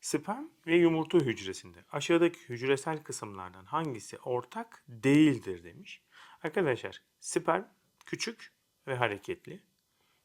Sperm ve yumurta hücresinde aşağıdaki hücresel kısımlardan hangisi ortak değildir demiş. Arkadaşlar sperm küçük ve hareketli.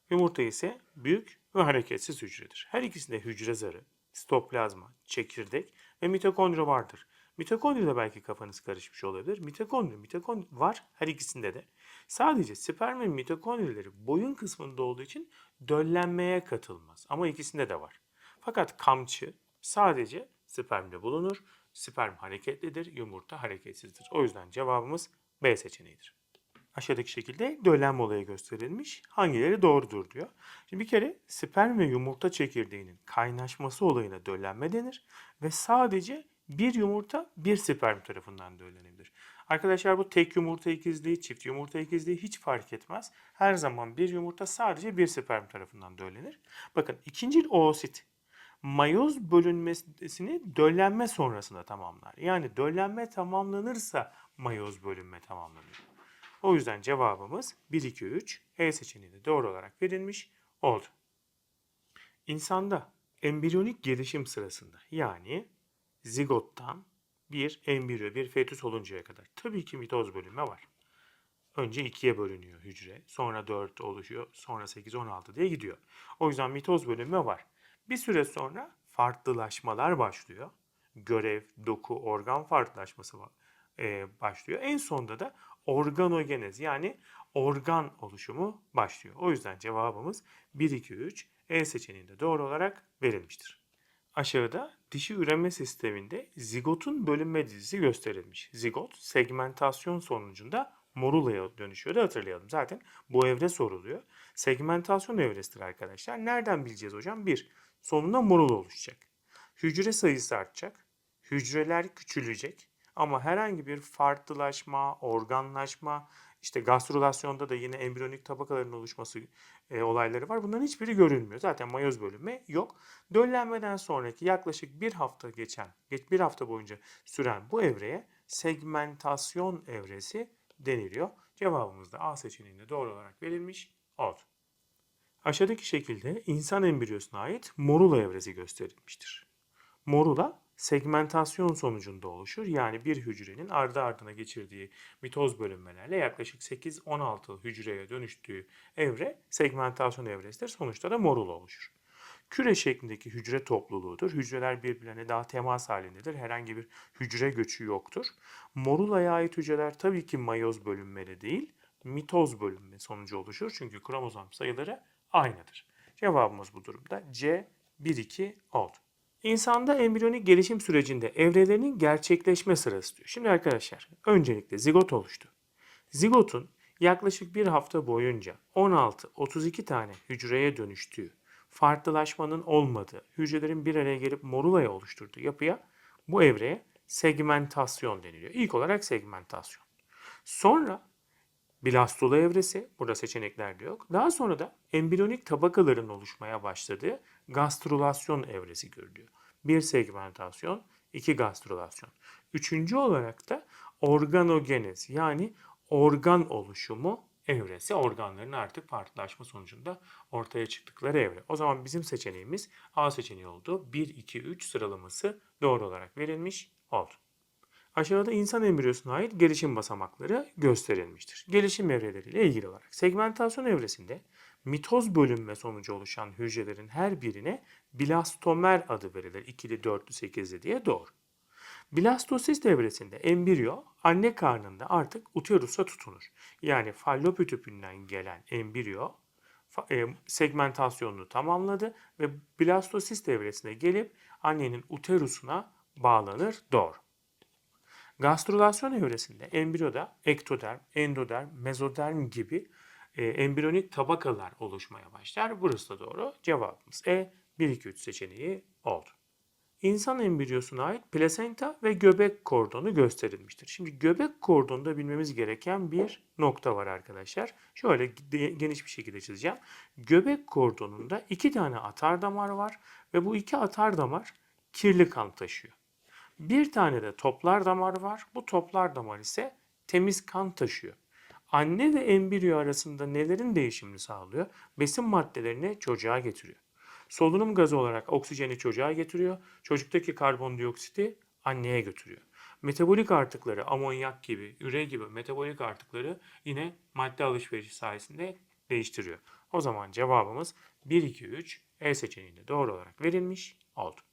Yumurta ise büyük ve hareketsiz hücredir. Her ikisinde hücre zarı, sitoplazma, çekirdek ve mitokondri vardır. Mitokondride belki kafanız karışmış olabilir. Mitokondri, mitokondri var her ikisinde de. Sadece sperm ve mitokondrileri boyun kısmında olduğu için döllenmeye katılmaz. Ama ikisinde de var. Fakat kamçı sadece spermde bulunur. Sperm hareketlidir, yumurta hareketsizdir. O yüzden cevabımız B seçeneğidir. Aşağıdaki şekilde döllenme olayı gösterilmiş. Hangileri doğrudur diyor. Şimdi bir kere sperm ve yumurta çekirdeğinin kaynaşması olayına döllenme denir ve sadece bir yumurta bir sperm tarafından döllenebilir. Arkadaşlar bu tek yumurta ikizliği, çift yumurta ikizliği hiç fark etmez. Her zaman bir yumurta sadece bir sperm tarafından döllenir. Bakın ikinci oosit mayoz bölünmesini döllenme sonrasında tamamlar. Yani döllenme tamamlanırsa mayoz bölünme tamamlanır. O yüzden cevabımız 1, 2, 3 E seçeneği doğru olarak verilmiş oldu. İnsanda embriyonik gelişim sırasında yani zigottan bir embriyo, bir fetüs oluncaya kadar tabii ki mitoz bölünme var. Önce ikiye bölünüyor hücre, sonra 4 oluşuyor, sonra 8, 16 diye gidiyor. O yüzden mitoz bölünme var. Bir süre sonra farklılaşmalar başlıyor. Görev, doku, organ farklılaşması e, başlıyor. En sonunda da organogenez yani organ oluşumu başlıyor. O yüzden cevabımız 1, 2, 3 E seçeneğinde doğru olarak verilmiştir. Aşağıda dişi üreme sisteminde zigotun bölünme dizisi gösterilmiş. Zigot segmentasyon sonucunda morulaya dönüşüyor da hatırlayalım. Zaten bu evre soruluyor. Segmentasyon evresidir arkadaşlar. Nereden bileceğiz hocam? Bir, sonunda morula oluşacak. Hücre sayısı artacak. Hücreler küçülecek. Ama herhangi bir farklılaşma, organlaşma, işte gastrulasyonda da yine embriyonik tabakaların oluşması e, olayları var. Bunların hiçbiri görülmüyor. Zaten mayoz bölünme yok. Döllenmeden sonraki yaklaşık bir hafta geçen, geç bir hafta boyunca süren bu evreye segmentasyon evresi deniliyor. Cevabımız da A seçeneğinde doğru olarak verilmiş oldu. Aşağıdaki şekilde insan embriyosuna ait morula evresi gösterilmiştir. Morula segmentasyon sonucunda oluşur. Yani bir hücrenin ardı ardına geçirdiği mitoz bölünmelerle yaklaşık 8-16 hücreye dönüştüğü evre segmentasyon evresidir. Sonuçta da morula oluşur. Küre şeklindeki hücre topluluğudur. Hücreler birbirlerine daha temas halindedir. Herhangi bir hücre göçü yoktur. Morulaya ait hücreler tabii ki mayoz bölünmeli değil, mitoz bölünme sonucu oluşur. Çünkü kromozom sayıları aynıdır. Cevabımız bu durumda C 1-2 oldu. İnsanda embriyonik gelişim sürecinde evrelerinin gerçekleşme sırası diyor. Şimdi arkadaşlar öncelikle zigot oluştu. Zigotun yaklaşık bir hafta boyunca 16-32 tane hücreye dönüştüğü, farklılaşmanın olmadığı, hücrelerin bir araya gelip morulaya oluşturduğu yapıya bu evreye segmentasyon deniliyor. İlk olarak segmentasyon. Sonra blastula evresi, burada seçenekler de yok. Daha sonra da embriyonik tabakaların oluşmaya başladığı gastrülasyon evresi görülüyor. Bir segmentasyon, iki gastrülasyon. Üçüncü olarak da organogenez yani organ oluşumu evresi organların artık farklılaşma sonucunda ortaya çıktıkları evre. O zaman bizim seçeneğimiz A seçeneği oldu. 1, 2, 3 sıralaması doğru olarak verilmiş oldu. Aşağıda insan embriyosuna ait gelişim basamakları gösterilmiştir. Gelişim evreleriyle ilgili olarak segmentasyon evresinde mitoz bölünme sonucu oluşan hücrelerin her birine blastomer adı verilir. İkili, dörtlü, sekizli diye doğru. Blastosist evresinde embriyo anne karnında artık uterusa tutunur. Yani fallop tüpünden gelen embriyo e, segmentasyonunu tamamladı ve blastosist evresine gelip annenin uterusuna bağlanır. Doğru. Gastrülasyon evresinde embriyoda ektoderm, endoderm, mezoderm gibi e, embriyonik tabakalar oluşmaya başlar. Burası da doğru. Cevabımız E 1-2-3 seçeneği oldu. İnsan embriyosuna ait plasenta ve göbek kordonu gösterilmiştir. Şimdi göbek kordonunda bilmemiz gereken bir nokta var arkadaşlar. Şöyle geniş bir şekilde çizeceğim. Göbek kordonunda iki tane atar damar var ve bu iki atar damar kirli kan taşıyor. Bir tane de toplar damar var. Bu toplar damar ise temiz kan taşıyor. Anne ve embriyo arasında nelerin değişimini sağlıyor? Besin maddelerini çocuğa getiriyor. Solunum gazı olarak oksijeni çocuğa getiriyor. Çocuktaki karbondioksiti anneye götürüyor. Metabolik artıkları amonyak gibi, üre gibi metabolik artıkları yine madde alışverişi sayesinde değiştiriyor. O zaman cevabımız 1, 2, 3 E seçeneğinde doğru olarak verilmiş oldu.